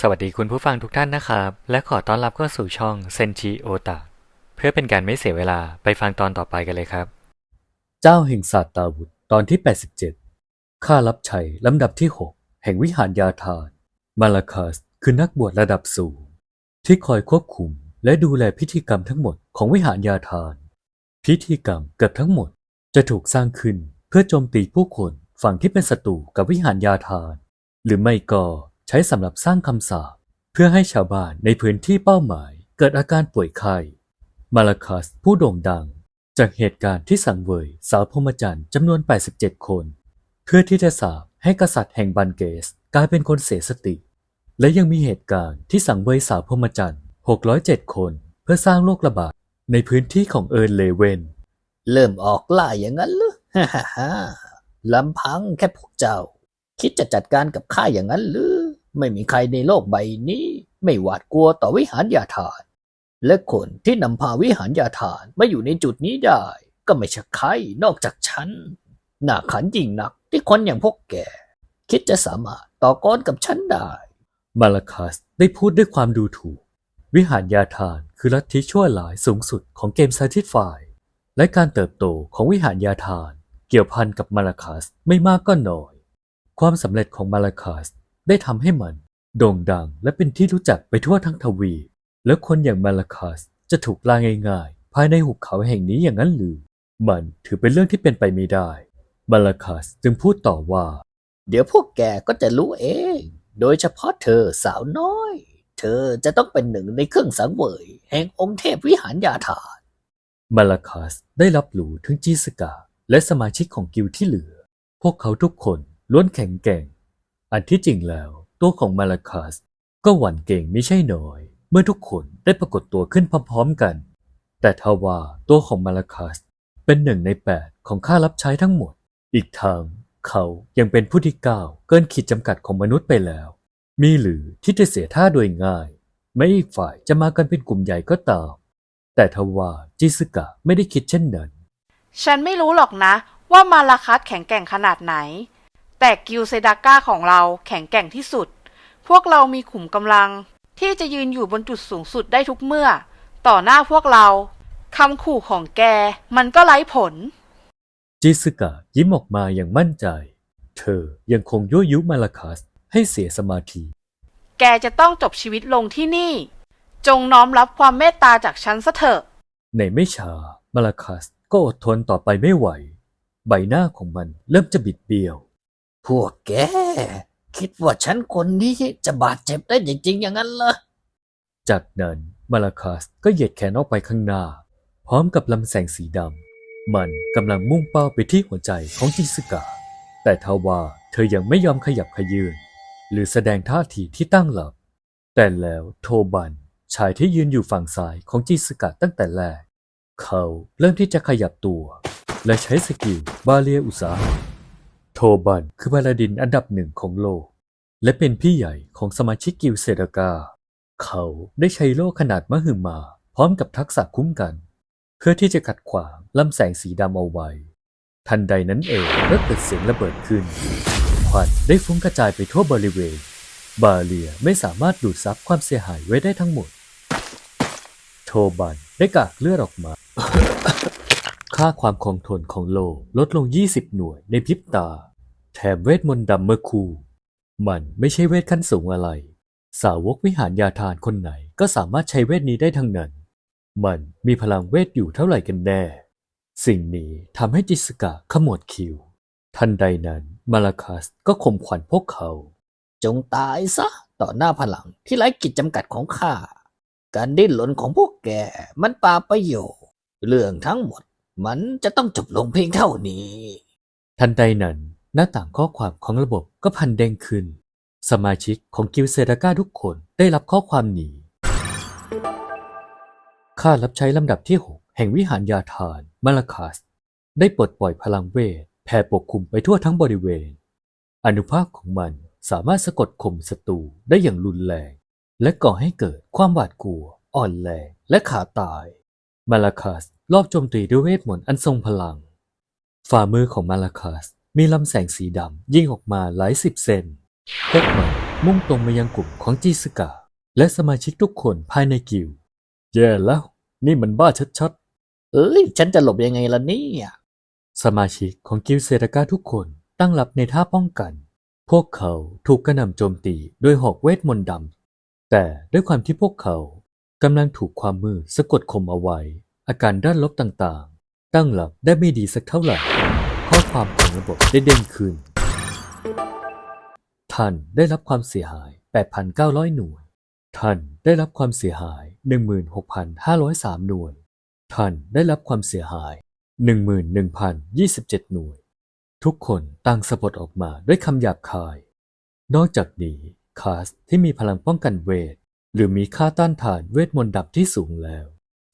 สวัสดีคุณผู้ฟังทุกท่านนะครับ และขอต้อนรับเข้าสู่ช่องเซนชิโอตะเพื่อเป็นการไม่เสียเวลาไปฟังตอนต่อไปกันเลยครับ เจ้าแห่งศาสตราวุธตอนที่ 87 ข้ารับใช้ลำดับที่ 6 แห่งวิหารยาทาน มาลาคัสคือนักบวชระดับสูง ที่คอยควบคุมและดูแลพิธีกรรมทั้งหมดของวิหารยาทาน พิธีกรรมเกือบทั้งหมดจะถูกสร้างขึ้นเพื่อโจมตีผู้คนฝั่งที่เป็นศัตรูกับวิหารยาทาน หรือไม่ก็ ใช้สำหรับสร้างคำสาปเพื่อให้ชาวบ้านในพื้นที่เป้าหมายเกิดอาการป่วยไข้ มาลาคัสผู้โด่งดัง จากเหตุการณ์ที่สังเวยสาวพรหมจันทร์จำนวน 87 คน เพื่อที่จะสาบให้กษัตริย์แห่งบันเกสกลายเป็นคนเสียสติ และยังมีเหตุการณ์ที่สังเวยสาวพรหมจันทร์607 คนเพื่อสร้างโรคระบาดในพื้นที่ของเอิร์นเลเวนเริ่มออกล่าอย่างนั้นเหรอฮ่าฮ่าฮ่าลำพังแค่พวกเจ้า คิดจะจัดการกับข้าอย่างนั้นหรือ ไม่มีใครในโลกใบนี้ ไม่หวาดกลัวต่อวิหารยาทาน และคนที่นำพาวิหารยาทานมาอยู่ในจุดนี้ได้ ก็ไม่ใช่ใครนอกจากฉันหน่าขันยิ่งนักที่คนอย่างพวกแก คิดจะสามารถต่อกรกับฉันได้ มาลาคัสได้พูดด้วยความดูถูก วิหารยาทานคือลัทธิชั่วร้ายสูงสุดของเกมซาทิฟายและการเติบโตของวิหารยาทาน เกี่ยวพันกับมาลาคัสไม่มากก็น้อย ความสำเร็จของมาลาคัส ได้ทำให้มันโด่งดังและเป็นที่รู้จักไปทั่วทั้งทวีปแล้วคนอย่างมาลาคัสจะถูกล่าง่ายๆ ภายในหุบเขาแห่งนี้อย่างนั้นหรือ มันถือเป็นเรื่องที่เป็นไปไม่ได้ มาลาคัสจึงพูดต่อว่า เดี๋ยวพวกแกก็จะรู้เอง โดยเฉพาะเธอสาวน้อย เธอจะต้องเป็นหนึ่งในเครื่องสังเวย แห่งองค์เทพวิหารยาถานมาลาคัสได้รับรู้ถึงจิสกาและสมาชิกของกิลด์ที่เหลือ พวกเขาทุกคนล้วนแข็งแกร่ง อันที่จริงแล้วตัวของมาลาคัสก็หวั่นเก่งไม่ใช่น้อย เมื่อทุกคนได้ปรากฏตัวขึ้นพร้อมๆกัน แต่ทว่าตัวของมาลาคัสเป็นหนึ่งในแปดของข้ารับใช้ทั้งหมด อีกทางเขายังเป็นผู้ที่ก้าวเกินขีดจำกัดของมนุษย์ไปแล้ว มีหรือที่จะเสียท่าโดยง่าย ไม่อีกฝ่ายจะมากันเป็นกลุ่มใหญ่ก็ตาม แต่ทว่าจิสกะไม่ได้คิดเช่นนั้น ฉันไม่รู้หรอกนะ ว่ามาลาคัสแข็งแกร่งขนาดไหน แต่กิลเซดาก้าของเราแข็งแกร่งที่สุด พวกเรามีขุมกำลัง ที่จะยืนอยู่บนจุดสูงสุดได้ทุกเมื่อ ต่อหน้าพวกเราคำขู่ของแก มันก็ไร้ผล จิสกะยิ้มออกมาอย่างมั่นใจ เธอยังคงยั่วยุมาลาคัสให้เสียสมาธิ แกจะต้องจบชีวิตลงที่นี่ จงน้อมรับความเมตตาจากฉันซะเถอะ ในไม่ช้ามาลาคัสก็อดทนต่อไปไม่ไหว ใบหน้าของมันเริ่มจะบิดเบี้ยว พวกแก คิดว่าฉันคนนี้จะบาดเจ็บได้จริงๆอย่างนั้นเหรอ จากนั้นมาลาคัสก็เหยียดแขนออกไปข้างหน้า พร้อมกับลำแสงสีดำ มันกำลังมุ่งเป้าไปที่หัวใจของจิสกะแต่ทว่าเธอยังไม่ยอมขยับขยืน หรือแสดงท่าทีที่ตั้งหลับ แต่แล้วโทบันชายที่ยืนอยู่ฝั่งซ้ายของจิสกะตั้งแต่แรก เขาเริ่มที่จะขยับตัว และใช้สกิลบาเลียอุตสาหะ โทบันคือบาลาดินอันดับหนึ่งของโลก และเป็นพี่ใหญ่ของสมาชิกกิลเซดากา เขาได้ใช้โล่ขนาดมหึมา พร้อมกับทักษะคุ้มกัน เพื่อที่จะขัดขวางลำแสงสีดำเอาไว้ ทันใดนั้นเองก็เกิดเสียงระเบิดขึ้นควันได้ฟุ้งกระจายไปทั่วบริเวณ บาเลียไม่สามารถดูดซับความเสียหายไว้ได้ทั้งหมด โทบันได้กากเลือดออกมา ค่าความคงทนของโลลดลง 20 หน่วยในพริบตา แถมเวทมนต์ดำเมื่อคู มันไม่ใช่เวทขั้นสูงอะไร สาวกวิหารยาทานคนไหนก็สามารถใช้เวทนี้ได้ทั้งนั้น มันมีพลังเวทอยู่เท่าไหร่กันแน่ สิ่งนี้ทำให้จิสกะขมวดคิ้วทันใดนั้นมาลาคัสก็ข่มขวัญพวกเขา จงตายซะต่อหน้าพลังที่ไร้กิจจำกัดของข้า การดิ้นรนของพวกแกมันปาประโยชน์เรื่องทั้งหมด มันจะต้องจบลงเพียงเท่านี้ ทันใดนั้น หน้าต่างข้อความของระบบก็พันเด้งขึ้น สมาชิกของกิลเซดาก้าทุกคนได้รับข้อความหนีข้ารับใช้ลำดับที่ 6 แห่งวิหารยาทาน มาลาคัส ได้ปลดปล่อยพลังเวทแผ่ปกคลุมไปทั่วทั้งบริเวณ อนุภาคของมันสามารถสะกดข่มศัตรูได้อย่างรุนแรง และก่อให้เกิดความหวาดกลัว อ่อนแรงและขาตาย มาลาคัส รอบโจมตีด้วยเวทมนต์อันทรงพลัง ฝ่ามือของมาลาคัสมีลำแสงสีดำยิงออกมาหลายสิบเซนพวกมันมุ่งตรงมายังกลุ่มของจิสกะและสมาชิกทุกคนภายในกิลด์แย่แล้ว นี่มันบ้าชัดเอ้ย ฉันจะหลบยังไงล่ะเนี่ยๆสมาชิกของกิลด์เซรากาทุกคนตั้งรับในท่าป้องกัน พวกเขาถูกกระหน่ำโจมตีด้วยหอกเวทมนต์ดำแต่ด้วยความที่พวกเขากำลังถูกความมืดสะกดข่มเอาไว้ อาการด้านลบต่างๆ ตั้งหลักได้ไม่ดีสักเท่าไหร่ ข้อความของระบบได้เด้งขึ้น ท่านได้รับความเสียหาย 8,900 หน่วย ท่านได้รับความเสียหาย 16,503 หน่วย ท่านได้รับความเสียหาย 11,027 หน่วย ทุกคนต่างสะบัดออกมาด้วยคำหยาบคาย นอกจากนี้คาสที่มีพลังป้องกันเวท หรือมีค่าต้านทานเวทมนต์ดับที่สูงแล้ว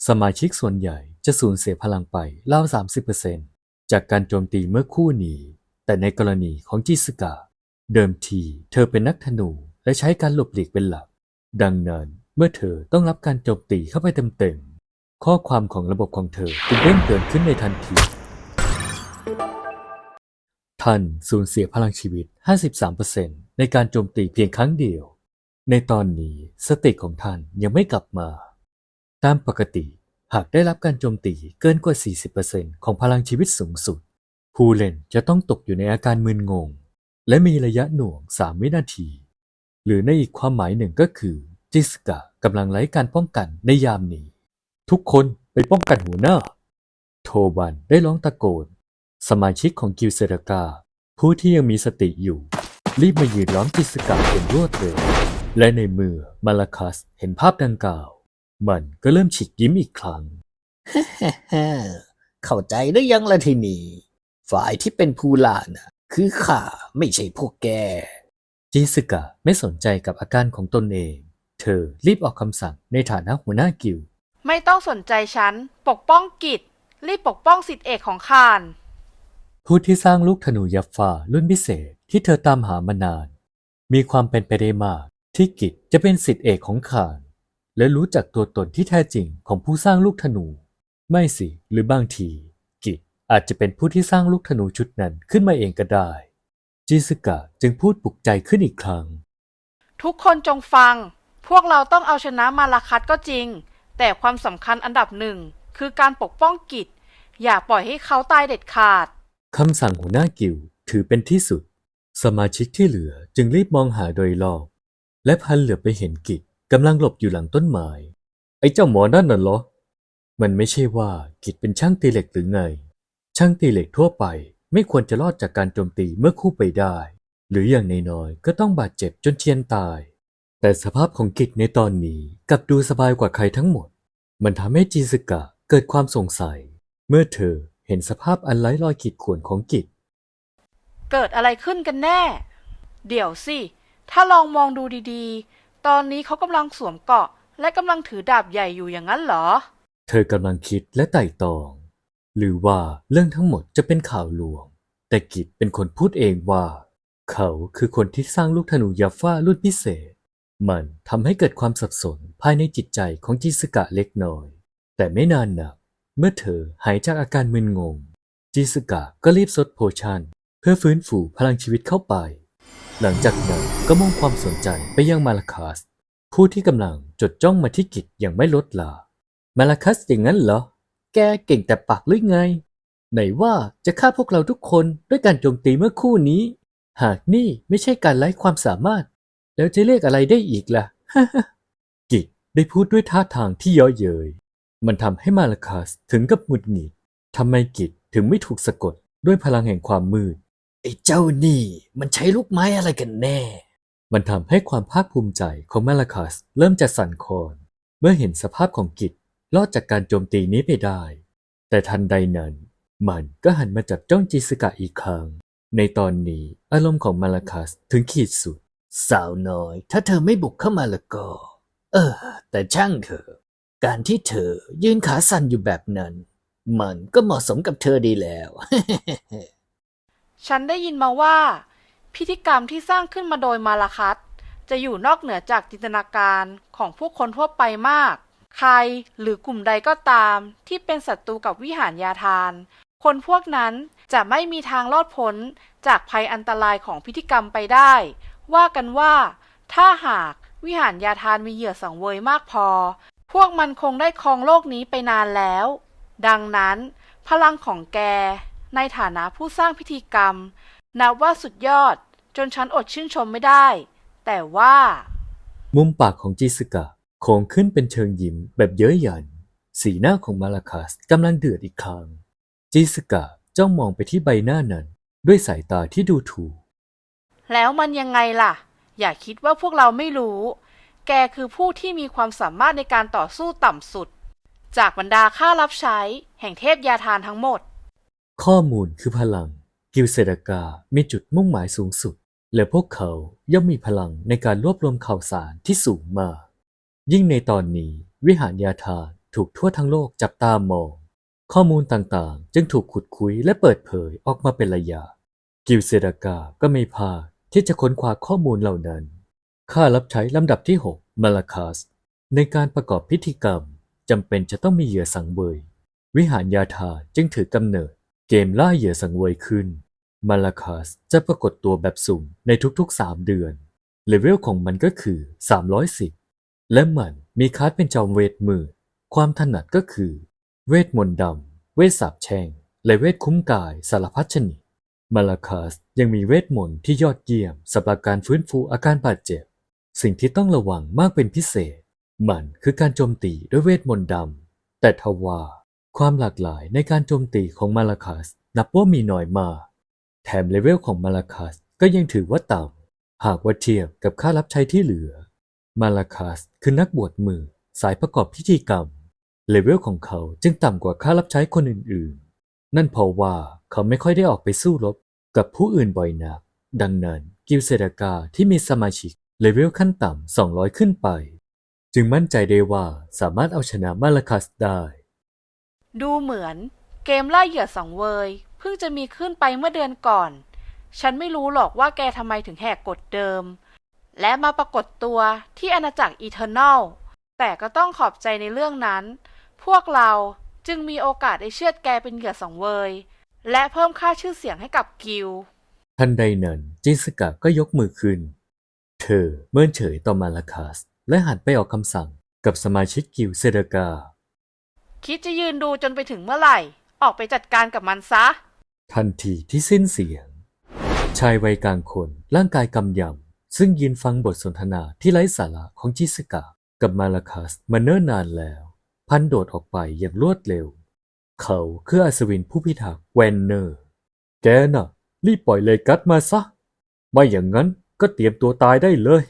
สมาชิกส่วนใหญ่จะสูญเสียพลังไปราว 30%จากการโจมตีเมื่อคู่นี้ แต่ในกรณีของจิสกะเดิมทีเธอเป็นนักธนูและใช้การหลบหลีกเป็นหลัก ดังนั้นเมื่อเธอต้องรับการโจมตีเข้าไปเต็มๆ ข้อความของระบบของเธอจึงเด้งเตือนขึ้นในทันทีท่านสูญเสียพลังชีวิต 53%ในการโจมตีเพียงครั้งเดียว ในตอนนี้สติของท่านยังไม่กลับมา ตามปกติ หากได้รับการโจมตีเกินกว่า 40%ของพลังชีวิตสูงสุด ผู้เล่นจะต้องตกอยู่ในอาการมึนงง และมีระยะหน่วง 3 วินาที หรือในอีกความหมายหนึ่งก็คือ จิสกะกำลังไร้การป้องกันในยามนี้ ทุกคนไปป้องกันหัวหน้า โทบันได้ร้องตะโกน สมาชิกของกิลเซรากา ผู้ที่ยังมีสติอยู่ รีบมายืนล้อมจิสกะเป็นรวดเร็วและในมือมาลาคัสเห็นภาพดังกล่าว มันก็เริ่มฉีกยิ้มอีกครั้งฮ่าเข้าใจหรือยังล่ะทีนี้ ฝ่ายที่เป็นผู้ล่าน่ะคือข้าไม่ใช่พวกแก จิสกะไม่สนใจกับอาการของตนเอง เธอรีบออกคำสั่งในฐานะหัวหน้ากิลด์ไม่ต้องสนใจฉัน ปกป้องกิจ รีบปกป้องสิทธิเอกของข้าน ผู้ที่สร้างลูกธนูยับฟ้ารุ่นพิเศษที่เธอตามหามานาน มีความเป็นไปได้มากที่กิจจะเป็นสิทธิเอกของขาน และรู้จักตัวตนที่แท้จริงของผู้สร้างลูกธนู ไม่สิ หรือบางที กิจอาจจะเป็นผู้ที่สร้างลูกธนูชุดนั้นขึ้นมาเองก็ได้ จิสกะจึงพูดปลุกใจขึ้นอีกครั้ง ทุกคนจงฟัง พวกเราต้องเอาชนะมาลาคัตก็จริง แต่ความสำคัญอันดับหนึ่งคือการปกป้องกิจ อย่าปล่อยให้เขาตายเด็ดขาด คำสั่งหัวหน้ากิลด์ถือเป็นที่สุด สมาชิกที่เหลือจึงรีบมองหาโดยรอบ และพันเหลือไปเห็นกิจ กำลังหลบอยู่หลังต้นไม้ไอ้เจ้าหมอนั่นน่ะเหรอ มันไม่ใช่ว่ากิจเป็นช่างตีเหล็กหรือไง ช่างตีเหล็กทั่วไปไม่ควรจะรอดจากการโจมตีเมื่อคู่ไปได้ หรืออย่างน้อยๆก็ต้องบาดเจ็บจนเทียนตาย แต่สภาพของกิจในตอนนี้กลับดูสบายกว่าใครทั้งหมด มันทำให้จิสกะเกิดความสงสัย เมื่อเธอเห็นสภาพอันไร้รอยขีดข่วนของกิจ เกิดอะไรขึ้นกันแน่ เดี๋ยวสิ ถ้าลองมองดูดีๆ ตอนนี้เขากำลังสวมเกราะ และกำลังถือดาบใหญ่อยู่อย่างนั้นเหรอ เธอกำลังคิดและไต่ตอง หรือว่าเรื่องทั้งหมดจะเป็นข่าวลวง แต่กิจเป็นคนพูดเองว่า เขาคือคนที่สร้างลูกธนูยาฟ้ารุ่นพิเศษ มันทำให้เกิดความสับสนภายในจิตใจของจิสกะเล็กน้อย แต่ไม่นานนัก เมื่อเธอหายจากอาการมึนงง จิสกะก็รีบซดโพชันเพื่อฟื้นฟูพลังชีวิตเข้าไป หลังจากนั้นก็มุ่งความสนใจไปยังมาลาคัสผู้ที่กำลังจดจ้องมาที่กิจอย่างไม่ลดละมาลาคัสอย่างนั้นเหรอ แกเก่งแต่ปากหรือไง ไหนว่าจะฆ่าพวกเราทุกคนด้วยการโจมตีเมื่อคู่นี้ หากนี่ไม่ใช่การไร้ความสามารถ แล้วจะเรียกอะไรได้อีกล่ะ กิจได้พูดด้วยท่าทางที่เย้อเย้ยมันทำให้มาลาคัสถึงกับหงุดหงิดทำไมกิจถึงไม่ถูกสะกดด้วยพลังแห่งความมืด ไอ้เจ้านี่มันใช้ลูกไม้อะไรกันแน่ มันทำให้ความภาคภูมิใจของมาลาคัสเริ่มจะสั่นคลอน เมื่อเห็นสภาพของกิจรอดจากการโจมตีนี้ไปได้ แต่ทันใดนั้น มันก็หันมาจับจ้องจิสกะอีกครั้ง ในตอนนี้อารมณ์ของมาลาคัสถึงขีดสุด สาวน้อย ถ้าเธอไม่บุกเข้ามาแล้วก็ เออ แต่ช่างเถอะ การที่เธอยืนขาสั่นอยู่แบบนั้น มันก็เหมาะสมกับเธอดีแล้ว ฉันได้ยินมาว่า พิธีกรรมที่สร้างขึ้นมาโดยมาลาคัตจะอยู่นอกเหนือจากจินตนาการของผู้คนทั่วไปมาก ใครหรือกลุ่มใดก็ตามที่เป็นศัตรูกับวิหารยาทาน คนพวกนั้นจะไม่มีทางรอดพ้นจากภัยอันตรายของพิธีกรรมไปได้ ว่ากันว่าถ้าหากวิหารยาทานมีเหยื่อสังเวยมากพอ พวกมันคงได้ครองโลกนี้ไปนานแล้ว ดังนั้น พลังของแก ในฐานะผู้สร้างพิธีกรรม นับว่าสุดยอดจนฉันอดชื่นชมไม่ได้ แต่ว่า มุมปากของจิสกะโค้งขึ้นเป็นเชิงยิ้มแบบเย้ยหยัน สีหน้าของมาลาคัสกำลังเดือดอีกครั้งจิสกะจ้องมองไปที่ใบหน้านั้น ด้วยสายตาที่ดูถูก แล้วมันยังไงล่ะ อย่าคิดว่าพวกเราไม่รู้ แกคือผู้ที่มีความสามารถในการต่อสู้ต่ำสุด จากบรรดาข้ารับใช้ แห่งเทพยาทานทั้งหมด ข้อมูลคือพลัง กิลเซดากา มีจุดมุ่งหมายสูงสุด และพวกเขาย่อมมีพลังในการรวบรวมข่าวสารที่สูงมาก ยิ่งในตอนนี้วิหารยาทานถูกทั่วทั้งโลกจับตามอง ข้อมูลต่างๆ จึงถูกขุดคุยและเปิดเผยออกมาเป็นระยะ กิลเซดากา ก็ไม่พลาดที่จะค้นคว้าข้อมูลเหล่านั้น ข้ารับใช้ลำดับที่ 6 มาลาคัส ในการประกอบพิธีกรรมจำเป็นจะต้องมีเหยื่อสังเวย วิหารยาทาจึงถือกำเนิด เกมล่าเหยื่อสังเวยขึ้น มาลาคัสจะปรากฏตัวแบบสุ่มในทุกๆ 3 เดือน เลเวลของมันก็คือ 310 และมันมีคลาสเป็นจอมเวทมือ ความถนัดก็คือ เวทมนต์ดำ เวทสาบแช่ง และเวทคุ้มกายสารพัดชนิด มาลาคัสยังมีเวทมนต์ที่ยอดเยี่ยมสำหรับการฟื้นฟูอาการบาดเจ็บ สิ่งที่ต้องระวังมากเป็นพิเศษ มันคือการโจมตีด้วยเวทมนต์ดำ แต่ทว่า ความหลากหลายในการโจมตีของมาลาคัสนับว่ามีน้อยมาก แถมเลเวลของมาลาคัสก็ยังถือว่าต่ำ หากว่าเทียบกับค่ารับใช้ที่เหลือ มาลาคัสคือนักบวชมือสายประกอบพิธีกรรม เลเวลของเขาจึงต่ำกว่าค่ารับใช้คนอื่นๆ นั่นเพราะว่าเขาไม่ค่อยได้ออกไปสู้รบกับผู้อื่นบ่อยนัก ดังนั้นกิลเซดากาที่มีสมาชิกเลเวลขั้นต่ำ 200 ขึ้นไป จึงมั่นใจได้ว่าสามารถเอาชนะมาลาคัสได้ ดูเหมือนเกมล่าเหยื่อสังเวยเพิ่งจะมีขึ้นไปเมื่อเดือนก่อน ฉันไม่รู้หรอกว่าแกทำไมถึงแหกกฎเดิม และมาปรากฏตัวที่อาณาจักรอีเทอร์นลแต่ก็ต้องขอบใจในเรื่องนั้น พวกเราจึงมีโอกาสได้เชือดแกเป็นเหยื่อสังเวย และเพิ่มค่าชื่อเสียงให้กับกิลทันใดนั้นจิสกะก็ยกมือขึ้น เธอเมินเฉยต่อมาลาคัสและหันไปออกคำสั่งกับสมาชิกกิลด์เซดกา คิดจะยืนดูจนไปถึงเมื่อไหร่ ออกไปจัดการกับมันซะ ทันทีที่สิ้นเสียง ชายวัยกลางคนร่างกายกำยำ ซึ่งยืนฟังบทสนทนาที่ไร้สาระของจิสกะกับมาลาคัสมาเนิ่นนานแล้ว พันโดดออกไปอย่างรวดเร็ว เขาคืออัศวินผู้พิทักษ์แวนเนอร์ แกน่ะ รีบปล่อยเลกัสมาซะ ไม่อย่างนั้นก็เตรียมตัวตายได้เลย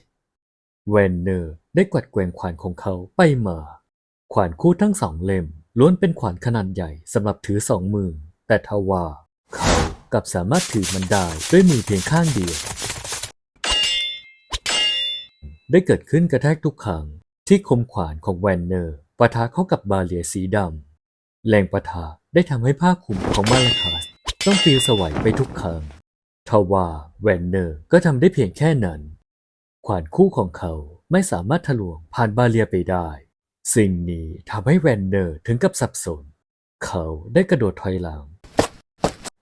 แวนเนอร์ได้กวัดแกว่งขวานของเขาไปมา ขวานคู่ทั้งสองเล่ม ล้วนเป็นขวานขนาดใหญ่สำหรับถือสองมือ แต่ทว่า เขากลับสามารถถือมันได้ด้วยมือเพียงข้างเดียว ได้เกิดขึ้นกระแทกทุกครั้งที่คมขวานของแวนเนอร์ปะทะเข้ากับบาเลียสีดำแรงปะทะได้ทำให้ผ้าคลุมของมาลาคัสต้องปลิวสวัยไปทุกครั้งทว่าแวนเนอร์ก็ทำได้เพียงแค่นั้น ขวานคู่ของเขาไม่สามารถทะลวงผ่านบาเลียไปได้ สิ่งนี้ทำให้แวนเนอร์ถึงกับสับสน เขาได้กระโดดถอยหลัง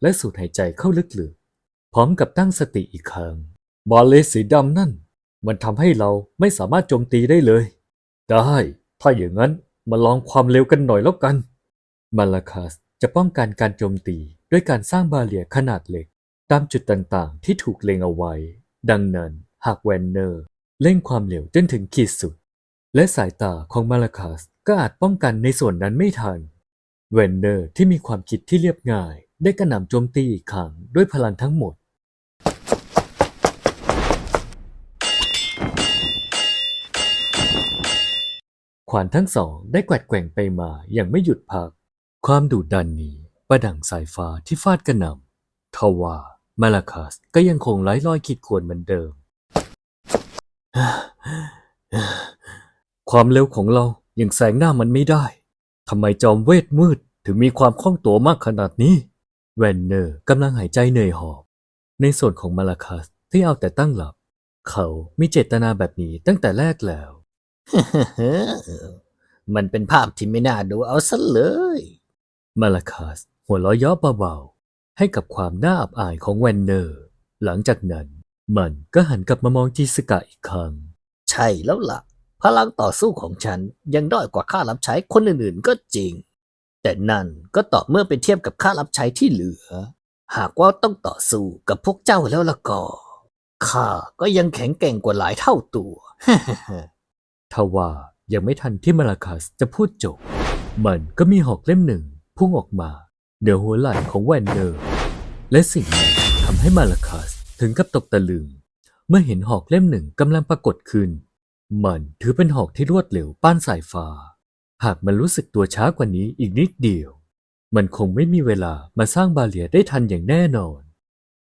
และสูดหายใจเข้าลึกๆ พร้อมกับตั้งสติอีกครั้งบาเลสีดำนั่น มันทำให้เราไม่สามารถโจมตีได้เลย ได้ ถ้าอย่างนั้นมาลองความเร็วกันหน่อยแล้วกัน มาลาคัสจะป้องกันการโจมตีด้วยการสร้างบาเรียขนาดเล็ก ตามจุดต่างๆ ที่ถูกเล็งเอาไว้ ดังนั้นหากแวนเนอร์เร่งความเร็วจนถึงขีดสุด และสายตาของมาลาคัสก็อาจป้องกันในส่วนนั้นไม่ทัน เวนเนอร์ที่มีความคิดที่เรียบง่าย ได้กระหน่ำโจมตีอีกครั้งด้วยพลังทั้งหมด ขวานทั้งสองได้แกว่งแกว่งไปมาอย่างไม่หยุดพัก ความดุดันนี้ประดังสายฟ้าที่ฟาดกระหน่ำทว่ามาลาคัสก็ยังคงไร้รอยขีดข่วนเหมือนเดิม ความเร็วของเรายังแซงหน้ามันไม่ได้ ทำไมจอมเวทมืดถึงมีความคล่องตัวมากขนาดนี้ แวนเนอร์กำลังหายใจเหนื่อยหอบ ในส่วนของมาลาคัสที่เอาแต่ตั้งหลับ เขามีเจตนาแบบนี้ตั้งแต่แรกแล้ว มันเป็นภาพที่ไม่น่าดูเอาซะเลย มาลาคัสหัวเราะเย่อเบาๆให้กับความน่าอับอายของแวนเนอร์ หลังจากนั้น มันก็หันกลับมามองจิสกะอีกครั้งช่แล้วล่ะ พลังต่อสู้ของฉันยังด้อยกว่าข้ารับใช้คนอื่นๆก็จริง แต่นั่นก็ต่อเมื่อไปเทียบกับข้ารับใช้ที่เหลือ หากว่าต้องต่อสู้กับพวกเจ้าแล้วละก็ข้าก็ยังแข็งแกร่งกว่าหลายเท่าตัวทว่ายังไม่ทันที่มาลาคัสจะพูดจบ มันก็มีหอกเล่มหนึ่งพุ่งออกมาเหนือหัวไหล่ของแวนเดอร์ และสิ่งนั้นทำให้มาลาคัสถึงกับตกตะลึง เมื่อเห็นหอกเล่มหนึ่งกำลังปรากฏขึ้น มันถือเป็นหอกที่รวดเร็วป้านสายฟ้า หากมันรู้สึกตัวช้ากว่านี้อีกนิดเดียว มันคงไม่มีเวลามาสร้างบาเลียได้ทันอย่างแน่นอน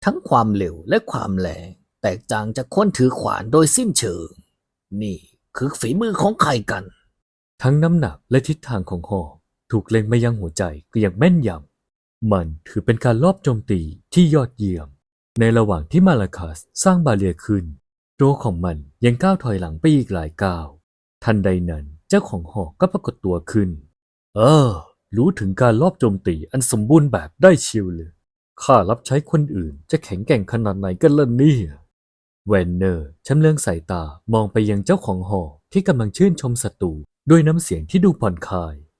ทั้งความเร็วและความแรงแตกต่างจากคนถือขวานโดยสิ้นเชิง นี่คือฝีมือของใครกัน ทั้งน้ำหนักและทิศทางของหอกถูกเล็งมายังหัวใจก็อย่างแม่นยำ มันถือเป็นการลอบโจมตีที่ยอดเยี่ยม ในระหว่างที่มาลาคัสสร้างบาเรียขึ้น ตัวของมันยังก้าวถอยหลังไปอีกหลายก้าว ทันใดนั้นเจ้าของหอกก็ปรากฏตัวขึ้น เออ รู้ถึงการลอบโจมตีอันสมบูรณ์แบบได้ชิวเลยข้ารับใช้คนอื่นจะแข็งแกร่งขนาดไหนกันล่ะเนี่ยแวนเนอร์ชำเลืองสายตามองไปยังเจ้าของหอกที่กำลังชื่นชมศัตรูด้วยน้ำเสียงที่ดูผ่อนคลาย